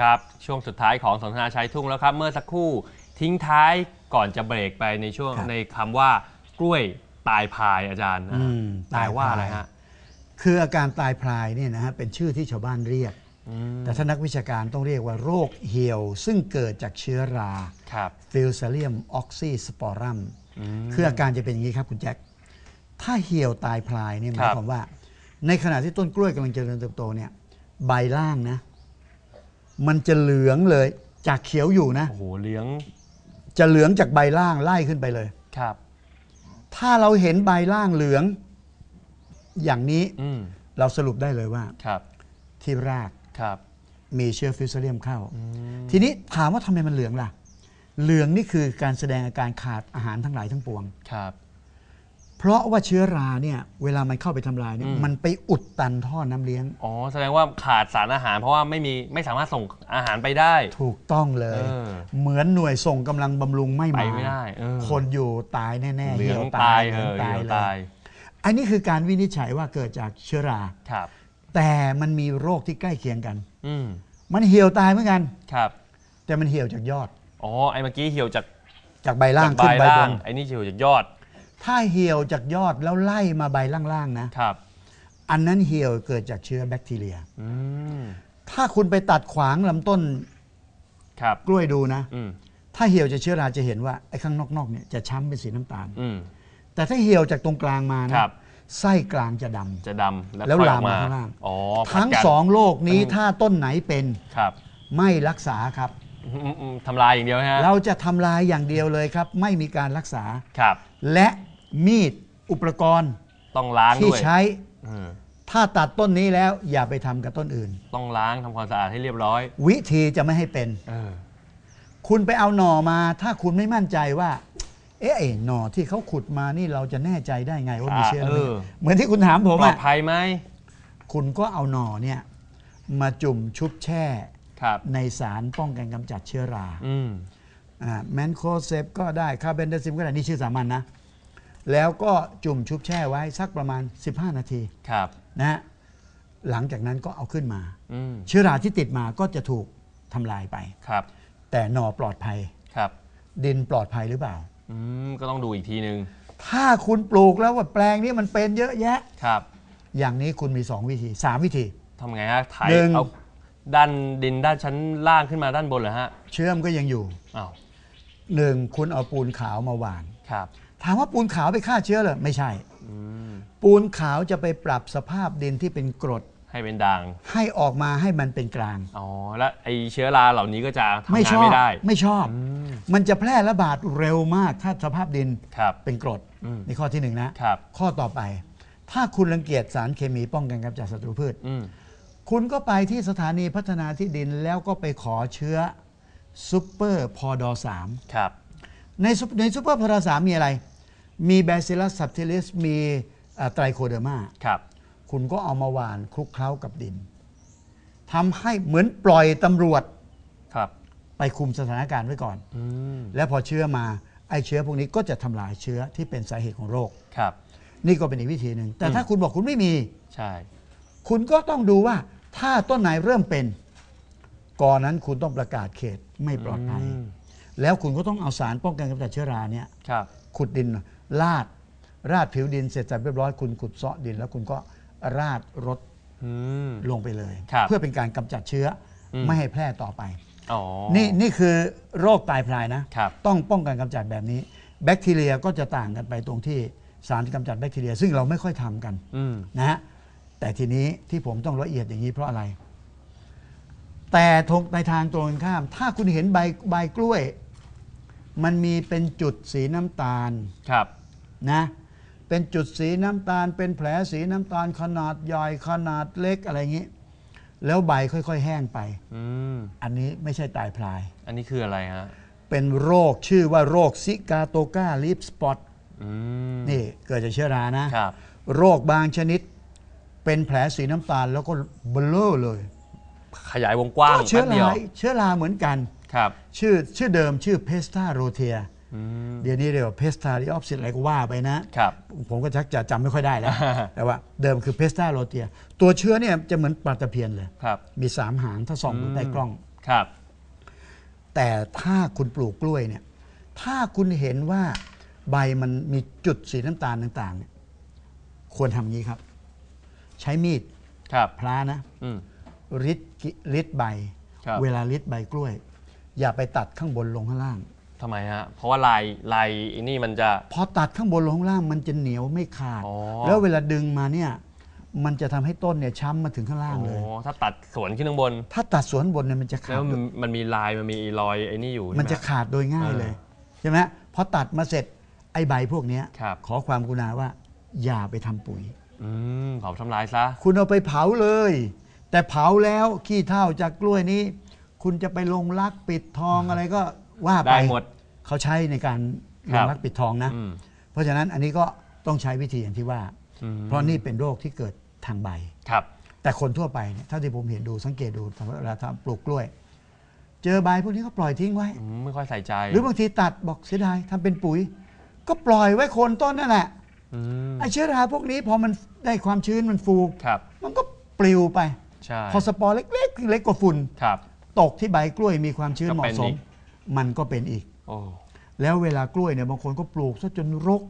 ครับช่วงสุดท้ายของสนทนาชายทุ่งแล้วครับ เมื่อสักครู่ทิ้งท้ายก่อนจะเบรกไปในช่วงครับ ในคำว่ากล้วยตายพายอาจารย์นะอืมตายว่าตายพายอะไรฮะคืออาการตายพลายเนี่ยนะฮะเป็นชื่อที่ชาวบ้านเรียก อืมแต่ถ้านักวิชาการต้องเรียกว่าโรคเหี่ยว ซึ่งเกิดจากเชื้อรา ครับ ฟิลซาเลียมออกซิสปอรัมมคืออาการจะเป็นอย่างนี้ครับคุณแจ็ค ถ้าเหี่ยวตายพลายเนี่ยหมายครับความว่า ในขณะที่ต้นกล้วยกำลังเจริญเติบโตเนี่ย ใบล่างนะ มันจะเหลืองเลยจากเขียวอยู่นะ โอ้โหเลี้ยงจะเหลืองจากใบล่างไล่ขึ้นไปเลย ครับ ถ้าเราเห็นใบล่างเหลือง อย่างนี้อืมเราสรุปได้เลยว่า ครับที่รากครับมีเชื้อฟิวซาเลียมเข้า อืมทีนี้ถามว่าทำไมมันเหลืองล่ะ เหลืองนี่คือการแสดงอาการขาดอาหารทั้งหลายทั้งปวง ครับ เพราะว่าเชื้อราเนี่ยเวลามันเข้าไปทำลายเนี่ยอืมมันไปอุดตันท่อน้ำเลี้ยง อ๋อ แสดงว่าขาดสารอาหาร เพราะว่าไม่มีไม่สามารถส่งอาหารไปได้ ถูกต้องเลย เออเหมือนหน่วยส่งกำลังบำรุงไม่ไปมาไม่ได้เออ คนอยู่ตายแน่ๆเหลืองหี่วตายเหเอลืองอเหตายลืองเลตายยอันนี้คือการวินิจฉัยว่าเกิดจากเชื้อรา ครับ แต่มันมีโรคที่ใกล้เคียงกัน อืมมันเหี่ยวตายเหมือนกัน ครับ แต่มันเหี่ยวจากยอด อ๋อ ไอ้เมื่อกี้เหี่ยวจากจากใบล่างจากใบขึ้นใบล่าบงนไอ้นี่เหี่ยวจากยอด ถ้าเหี่ยวจากยอดแล้วไล่มาใบล่างๆนะครับ อันนั้นเหี่ยวเกิดจากเชื้อแบคทีเรีย อืม ถ้าคุณไปตัดขวางลำต้นครับ กล้วยดูนะ อืม ถ้าเหี่ยวจากเชื้อราจะเห็นว่าไอ้ข้างนอกๆเนี่ยจะช้ำเป็นสีน้ำตาล อืม แต่ถ้าเหี่ยวจากตรงกลางมานะครับ ไส้กลางจะดำ จะดำแล้วแล้วค่อยอลาอมกมามาข้างล่าง อ๋อทั้งผัดกันสองโรคนี้อืมถ้าต้นไหนเป็นครับไม่รักษาครับ อืมอืมทำลายอย่างเดียวนะฮะเราจะทำลายอย่างเดียวเลยครับ ไม่มีการรักษา ครับ และมีดอุปกรณ์ต้องล้างที่ด้วยใช้ เออถ้าตัดต้นนี้แล้วอย่าไปทำกับต้นอื่น ต้องล้างทำความสะอาดให้เรียบร้อยวิธีจะไม่ให้เป็น เออคุณไปเอาหน่อมา ถ้าคุณไม่มั่นใจว่า เอ๊ะไอ้หน่อที่เขาขุดมานี่เราจะแน่ใจได้ไงว่ามีเชื้อหรือไม่เออเหมือนที่คุณถามผมปลออะดภัยไหมคุณก็เอาหน่อเนี่ยมาจุ่มชุบแช่ ครับ ในสารป้องกันกำจัดเชื้อรา อืม แมนโคเซปก็ได้คาร์เบนเดซิมก็ได้ นี่ชื่อสามัญนะ แล้วก็จุ่มชุบแช่ไว้สักประมาณ 15 นาทีครับนะฮะหลังจากนั้นก็เอาขึ้นมา อืมเชื้อราที่ติดมาก็จะถูกทำลายไป ครับแต่หน่อปลอดภัย ครับดินปลอดภัยหรือเปล่า อืมก็ต้องดูอีกทีนึงถ้าคุณปลูกแล้วว่าแปลงนี้มันเป็นเยอะแยะ ครับอย่างนี้คุณมี 2 วิธี 3 วิธี ทำไงฮะไถหนึ่ง เอาด้านดินด้านชั้นล่างขึ้นมาด้านบนเหรอฮะเชื่อมก็ยังอยู่ อ้าว หนึ่งคุณเอาปูนขาวมาหว่าน ครับ ถามว่าปูนขาวไปฆ่าเชื้อเหรอไม่ใช่ อืม ปูนขาวจะไปปรับสภาพดินที่เป็นกรด ให้เป็นด่าง ให้ออกมาให้มันเป็นกลาง อ๋อ แล้วไอเชื้อราเหล่านี้ก็จะทำไม่งาชนอบไม่ได้ ไม่ชอบ อืม มันจะแพร่ระบาดเร็วมากถ้าสภาพดินครับ เป็นกรดอืมในข้อที่หนึ่งนะครับ ข้อต่อไป ถ้าคุณรังเกียจสารเคมีป้องกันกำจัดศัตรูพืช อืม คุณก็ไปที่สถานีพัฒนาที่ดินแล้วก็ไปขอเชื้อ ซูเปอร์พอดอสามครับ ในซุปในซูเปอร์พอดอสามมีอะไร มีแบซิลัสซับทิลิสมีไตรโคเดอร์มาครับ คุณก็เอามาหว่านคลุกเคล้ากับดินทำให้เหมือนปล่อยตำรวจครับ ไปคุมสถานการณ์ไว้ก่อนอืมแล้วพอเชื้อมาไอ้เชื้อพวกนี้ก็จะทำลายเชื้อที่เป็นสาเหตุของโรคครับ นี่ก็เป็นอีกวิธีหนึ่งแต่ถ้าคุณบอกคุณไม่มีใช่ คุณก็ต้องดูว่าถ้าต้นไหนเริ่มเป็น ก่อนนั้นคุณต้องประกาศเขตไม่ปลอดภัยมแล้วคุณก็ต้องเอาสารป้องกันกำจัดเชื้อราเนี่ยครับ ขุดดินลาดราดผิวดินเสร็จสับเรียบร้อยคุณขุดเซาะดิน แล้วคุณก็ราดรถอืม ลงไปเลย ครับเพื่อเป็นการกำจัดเชื้ออม ไม่ให้แพร่ต่อไป อ๋อ นี่นี่คือโรคตายพลายนะครับ ต้องป้องกันกำจัดแบบนี้ แบคทีเรียก็จะต่างกันไปตรงที่สารกำจัดแบคทีเรีย ซึ่งเราไม่ค่อยทำกันอืม นะฮะแต่ทีนี้ที่ผมต้องละเอียดอย่างนี้เพราะอะไร แต่ทงในทางตรงกันข้าม ถ้าคุณเห็นใบใบกล้วย มันมีเป็นจุดสีน้ำตาลครับ นะเป็นจุดสีน้ำตาล เป็นแผลสีน้ำตาลขนาดใหญ่ขนาดเล็กอะไรอย่างนี้ แล้วใบค่อย ๆ แห้งไป อืม อันนี้ไม่ใช่ตายพลาย อันนี้คืออะไรฮะ เป็นโรคชื่อว่าโรคซิกาโตกาลิปสปอตอืม นี่เกิดจากเชื้อรานะครับ โรคบางชนิด เป็นแผลสีน้ำตาลแล้วก็เบลอเลย ขยายวงกว้างก็เชื้อแป๊บเดียราวเชื้อราเหมือนกัน ครับ ชื่อชื่อเดิมชื่อเพสตาโรเทียอืมเดี๋ยวนี้เรียกว่าเพสตาริออฟซิตอะไรก็ว่าไปนะ ครับ ผมก็ชักจะจำไม่ค่อยได้แล้ว แต่ว่าเดิมคือเพสตาโรเทียตัวเชื้อเนี่ยจะเหมือนปลาตะเพียนเลย ครับ มีสามหางถ้าส่องดูใต้กล้อง ครับ แต่ถ้าคุณปลูกกล้วยเนี่ย ถ้าคุณเห็นว่าใบมันมีจุดสีน้ำตาลต่างๆเนี่ยควรทำอย่างนี้ครับ ใช้มีดครับพลานะ อืม ริดกิริดใบ ครับ เวลาริดใบกล้วย อย่าไปตัดข้างบนลงข้างล่าง ทำไมฮะ เพราะว่าลายลายไอ้นี่มันจะ พอตัดข้างบนลงข้างล่างมันจะเหนียวไม่ขาด อ๋อ แล้วเวลาดึงมาเนี่ยมันจะทำให้ต้นเนี่ยช้ำมาถึงข้างล่างโอ้เลย ถ้าตัดสวนขึ้นข้างบน ถ้าตัดสวนบนเนี่ยมันจะขาแล้ด วมันมันมีลายมันมีรอยไอ้นี่อยู่มันจะใช่ไหขาดโดยง่ายเออเลยใช่ไหมพอตัดมาเสร็จไอ้ใบพวกเนี้ยครับ ขอความกรุณาว่าอย่าไปทำปุ๋ย อืมเผาทำลายซะ คุณเอาไปเผาเลย แต่เผาแล้วขี้เถ้าจากกล้วยนี้ คุณจะไปลงรักปิดทองอะไรก็ว่าไปได้หมดเขาใช้ในการลครังบรักปิดทองนะ อืม เพราะฉะนั้นอันนี้ก็ต้องใช้วิธีอย่างที่ว่า อืมเพราะนี่เป็นโรคที่เกิดทางใบ ครับ แต่คนทั่วไปเนี่ยเท่าที่ผมเห็นดูสังเกตดูเวลาทำปลูกกล้วย เจอใบพวกนี้ก็ปล่อยทิ้งไว้ อืมไม่ค่อยใส่ใจหรือบางทีตัดบอกเสียดายทำเป็นปุ๋ย ก็ปล่อยไว้โคนต้นนั่นแหละอืมไอ้เชื้อราพวกนี้พอมันได้ความชื้นมันฟู ครับ มันก็ปลิวไป ใช่ พอสปอร์เล็กๆเล็กกว่าฝุ่น ครับ ตกที่ใบกล้วยมีความชื้นก็เหเป็นมาะสอีมกมันก็เป็นอีก โอ้ แล้วเวลากล้วยเนี่ยบางคนก็ปลูกซะจนรก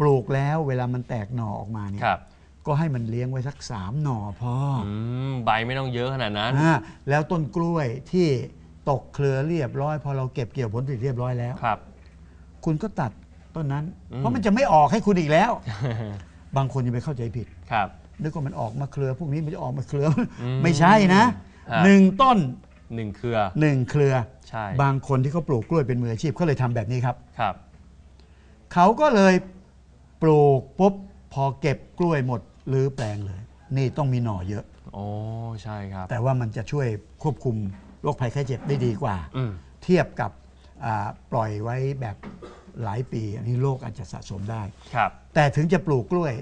ปลูกแล้วเวลามันแตกหน่อออกมาเนี่ยครับ ก็ให้มันเลี้ยงไว้สักสามหน่อพอออืม ใบไม่ต้องเยอะขนาดนั้น อ่าแล้วต้นกล้วยที่ตกเครือเรียบร้อย พอเราเก็บเกี่ยวผลผลิตเรียบร้อยแล้ว ครับ คุณก็ตัดต้นนั้นอืมเพราะมันจะไม่ออกให้คุณอีกแล้ว บางคนยังไปเข้าใจผิด ครับ นึกว่ามันออกมาเครือ พวกนี้มันจะออกมาเครืออืมไม่ใช่นะฮะ หนึ่งต้นหนึ่งเครือ หนึ่งเครือ ใช่ บางคนที่เขาปลูกกล้วยเป็นมืออาชีพเขาเลยทำแบบนี้ครับ ครับ เขาก็เลยปลูกปุ๊บพอเก็บกล้วยหมดหรือแปลงเลย นี่ต้องมีหน่อเยอะ โอ้ใช่ครับ แต่ว่ามันจะช่วยควบคุมโรคภัยไข้เจ็บได้ดีกว่า อืม เทียบกับอ่าปล่อยไว้แบบหลายปี อันนี้โรคอาจจะสะสมได้ ครับ แต่ถึงจะปลูกกล้วย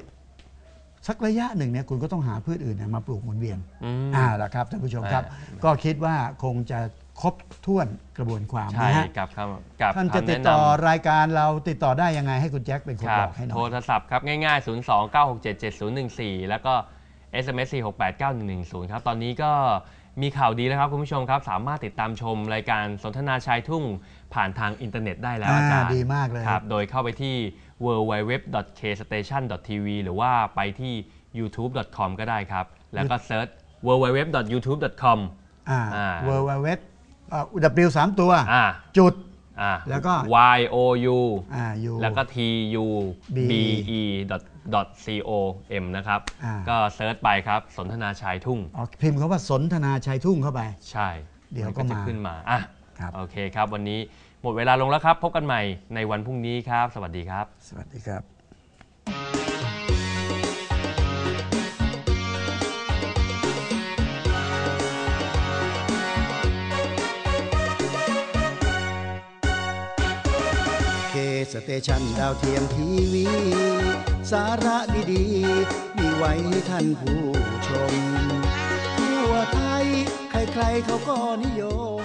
สักระยะหนึ่งเนี่ยคุณก็ต้องหาพืชอื่นเนยมาปลูกหมุนเวียนอืมอ่าละครับท่านผู้ชมครับอ่าก็คิดว่าคงจะครบถ้วนกระบวนความใช่นะฮะกับคำกับท่านจะคำติดแนะต่อนำรายการเราติดต่อได้ยังไงให้คุณแจ็คเป็นคนครับบอกให้หน่โทอยรศัพท์ครับง่ายๆ 0 2 9 6 7 7 0 1 4 แล้วก็ SMS 4 6 8 9 1 1 0 ครับ ตอนนี้ก็มีข่าวดีแล้วครับคุณผู้ชมครับ สามารถติดตามชมรายการสนทนาชายทุ่งผ่านทางอินเทอร์เน็ตได้แล้วอาจารย์ดีมากเลย ครับ โดยเข้าไปที่ www.kstation.tv หรือว่าไปที่ youtube.com ก็ได้ครับ แล้วก็เซิร์ช www.youtube.com อ่าอ่าเวอร์เวทวสามตัวอ่าจุดอ่าแล้วก็ y o u อ่าอยู่แล้วก็ t u b B e dot c o m นะครับอ่าก็เซิร์ชไปครับสนทนาชายทุ่งอ๋อพิมพ์คำว่าสนทนาชัยทุ่งเข้าไป ใช่ เดี๋ยวก็นจะมาขึ้นมาอะ ครับโอเคครับ วันนี้หมดเวลาลงแล้วครับ พบกันใหม่ในวันพรุ่งนี้ครับ สวัสดีครับ สวัสดีครับเคสเตชันดาวเทียมทีวี สาระดีๆ มีไว้ให้ท่านผู้ชม ทั่วไทย ใครๆเขาก็นิยม